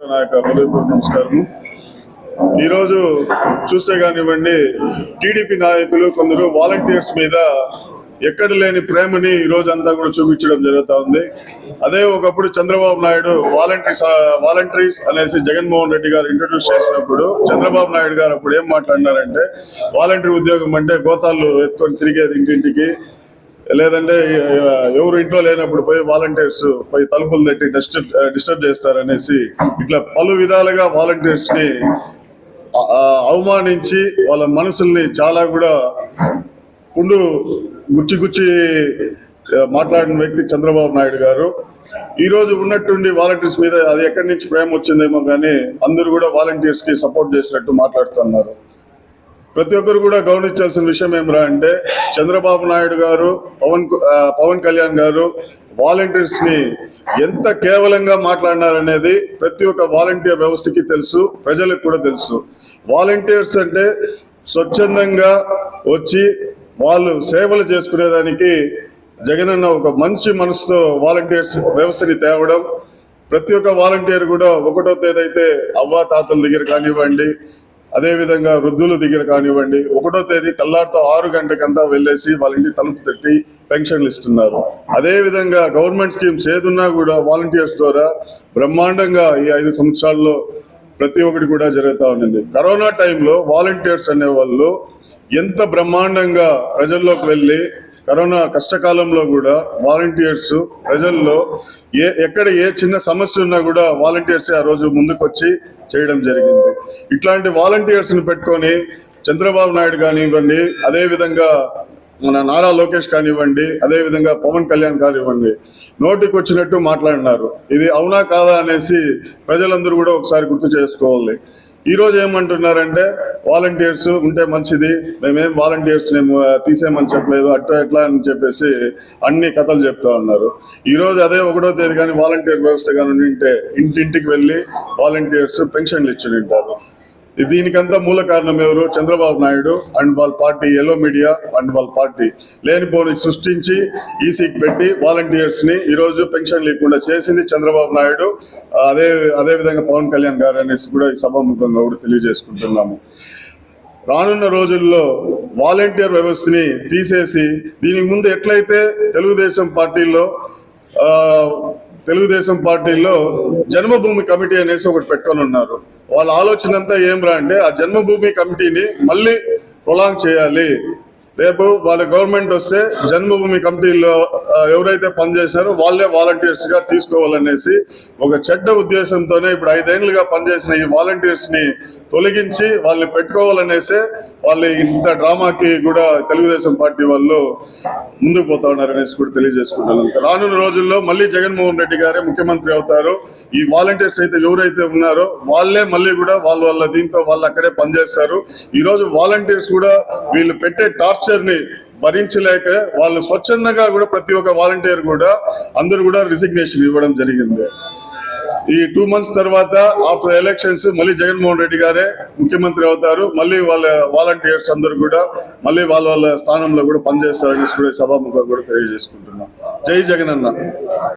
నా యొక్క హృదయపూర్వక నమస్కారం. ఈరోజు చూస్తే కానివ్వండి టీడీపీ నాయకులు కొందరు వాలంటీర్స్ మీద ఎక్కడ లేని ప్రేమని ఈ రోజు అంతా కూడా చూపించడం జరుగుతూ ఉంది. అదే ఒకప్పుడు చంద్రబాబు నాయుడు వాలంటీర్స్ వాలంటీర్స్ అనేసి జగన్మోహన్ రెడ్డి గారు ఇంట్రడ్యూస్ చేసినప్పుడు చంద్రబాబు నాయుడు గారు అప్పుడు ఏం మాట్లాడినారంటే వాలంటీర్ ఉద్యోగం అంటే గోతాలు ఎత్తుకొని తిరిగేది ఇంటింటికి లేదంటే ఎవరు ఇంట్లో లేనప్పుడు పోయి వాలంటీర్స్ పోయి తలుపులు తట్టి డిస్టర్బ్ డిస్టర్బ్ చేస్తారనేసి ఇట్లా పలు విధాలుగా వాలంటీర్స్ని అవమానించి వాళ్ళ మనసుల్ని చాలా కూడా పుండు గుచ్చి గుచ్చి మాట్లాడిన వ్యక్తి చంద్రబాబు నాయుడు గారు. ఈరోజు ఉన్నట్టుండి వాలంటీర్స్ మీద అది ఎక్కడి నుంచి ప్రేమ వచ్చిందేమో కానీ అందరూ కూడా వాలంటీర్స్కి సపోర్ట్ చేసినట్టు మాట్లాడుతున్నారు. ప్రతి ఒక్కరు కూడా గమనించాల్సిన విషయం ఏమిరా అంటే చంద్రబాబు నాయుడు గారు పవన్ పవన్ కళ్యాణ్ గారు వాలంటీర్స్ని ఎంత కేవలంగా మాట్లాడినారనేది ప్రతి ఒక్క వాలంటీర్ వ్యవస్థకి తెలుసు ప్రజలకు కూడా తెలుసు. వాలంటీర్స్ అంటే స్వచ్ఛందంగా వచ్చి వాళ్ళు సేవలు చేసుకునేదానికి జగనన్న ఒక మంచి మనసుతో వాలంటీర్స్ వ్యవస్థని తేవడం ప్రతి ఒక్క వాలంటీర్ కూడా ఒకటో తేదీ అయితే అవ్వా తాతల దగ్గర కానివ్వండి అదేవిధంగా వృద్ధుల దగ్గర కానివ్వండి ఒకటో తేదీ తెల్లారితో ఆరు గంటకంతా వెళ్ళేసి వాళ్ళ ఇంటి తలుపు తట్టి పెన్షన్లు ఇస్తున్నారు. అదేవిధంగా గవర్నమెంట్ స్కీమ్స్ ఏదున్నా కూడా వాలంటీర్స్ ద్వారా బ్రహ్మాండంగా ఈ ఐదు సంవత్సరాల్లో ప్రతి ఒక్కటి కూడా జరుగుతూ ఉండింది కరోనా టైంలో వాలంటీర్స్ అనేవాళ్ళు ఎంత బ్రహ్మాండంగా ప్రజల్లోకి వెళ్ళి కరోనా కష్టకాలంలో కూడా వాలంటీర్స్ ప్రజల్లో ఏ ఎక్కడ ఏ చిన్న సమస్య ఉన్నా కూడా వాలంటీర్స్ ఆ రోజు ముందుకొచ్చి చేయడం జరిగింది. ఇట్లాంటి వాలంటీర్స్ని పెట్టుకొని చంద్రబాబు నాయుడు కానివ్వండి అదేవిధంగా మన నారా లోకేష్ కానివ్వండి అదే విధంగా పవన్ కళ్యాణ్ కానివ్వండి నోటికి వచ్చినట్టు మాట్లాడినారు. ఇది అవునా కాదా అనేసి ప్రజలందరూ కూడా ఒకసారి గుర్తు చేసుకోవాలి. ఈరోజు ఏమంటున్నారంటే వాలంటీర్స్ ఉంటే మంచిది మేమేం వాలంటీర్స్ మేము తీసేయమని చెప్పలేదు అట్లా ఎట్లా అని చెప్పేసి అన్ని కథలు చెప్తా ఉన్నారు. ఈరోజు అదే ఒకటో తేదీ కానీ వాలంటీర్ వ్యవస్థ కానీ ఉంటే ఇంటింటికి వెళ్ళి వాలంటీర్స్ పెన్షన్లు ఇచ్చి ఉంటారు దీనికంతా మూల కారణం ఎవరు? చంద్రబాబు నాయుడు అండ్ వాళ్ళ పార్టీ ఎల్లో మీడియా అండ్ వాళ్ళ పార్టీ. లేనిపోని సృష్టించి ఈసీకి పెట్టి వాలంటీర్స్ని ఈరోజు పెన్షన్ లేకుండా చేసింది చంద్రబాబు నాయుడు. అదే అదే విధంగా పవన్ కళ్యాణ్ గారు అనేసి కూడా ఈ సభాముఖంగా కూడా తెలియజేసుకుంటున్నాము. రానున్న రోజుల్లో వాలంటీర్ వ్యవస్థని తీసేసి దీనికి ముందు ఎట్లయితే తెలుగుదేశం పార్టీలో తెలుగుదేశం పార్టీలో జన్మభూమి కమిటీ అనేసి ఒకటి పెట్టుకొని ఉన్నారు. వాళ్ళ ఆలోచన అంతా ఏం రా అంటే ఆ జన్మభూమి కమిటీని మళ్ళీ ప్రొలాంగ్ చేయాలి. రేపు వాళ్ళ గవర్నమెంట్ వస్తే జన్మభూమి కమిటీలో ఎవరైతే పనిచేశారో వాళ్ళే వాలంటీర్స్గా తీసుకోవాలనేసి ఒక చెడ్డ ఉద్దేశంతోనే ఇప్పుడు ఐదేళ్ళుగా పనిచేసిన ఈ వాలంటీర్స్ని తొలగించి వాళ్ళని పెట్టుకోవాలనేసే వాళ్ళు ఇంత డ్రామాకి కూడా తెలుగుదేశం పార్టీ వాళ్ళు ముందుకు పోతా ఉన్నారు అనేసి కూడా తెలియజేసుకుంటున్నాను. రానున్న రోజుల్లో మళ్ళీ జగన్మోహన్ రెడ్డి గారే ముఖ్యమంత్రి అవుతారు. ఈ వాలంటీర్స్ అయితే ఎవరైతే ఉన్నారో వాళ్ళే మళ్ళీ కూడా వాళ్ళ వాళ్ళ దీంతో వాళ్ళు అక్కడే పనిచేస్తారు. ఈ రోజు వాలంటీర్స్ కూడా వీళ్ళు పెట్టే టార్చ్ టార్చర్ని భరించలేక వాళ్ళు స్వచ్ఛందంగా కూడా ప్రతి ఒక్క వాలంటీర్ కూడా అందరూ కూడా రిసిగ్నేషన్ ఇవ్వడం జరిగింది. ఈ టూ మంత్స్ తర్వాత ఆఫ్టర్ ఎలక్షన్స్ మళ్ళీ జగన్మోహన్ రెడ్డి గారే ముఖ్యమంత్రి అవుతారు. మళ్ళీ వాళ్ళ వాలంటీర్స్ అందరూ కూడా మళ్ళీ వాళ్ళ వాళ్ళ స్థానంలో కూడా పనిచేస్తారని కూడా సభాముఖంగా కూడా తెలియజేసుకుంటున్నాం. జై జగన్ అన్న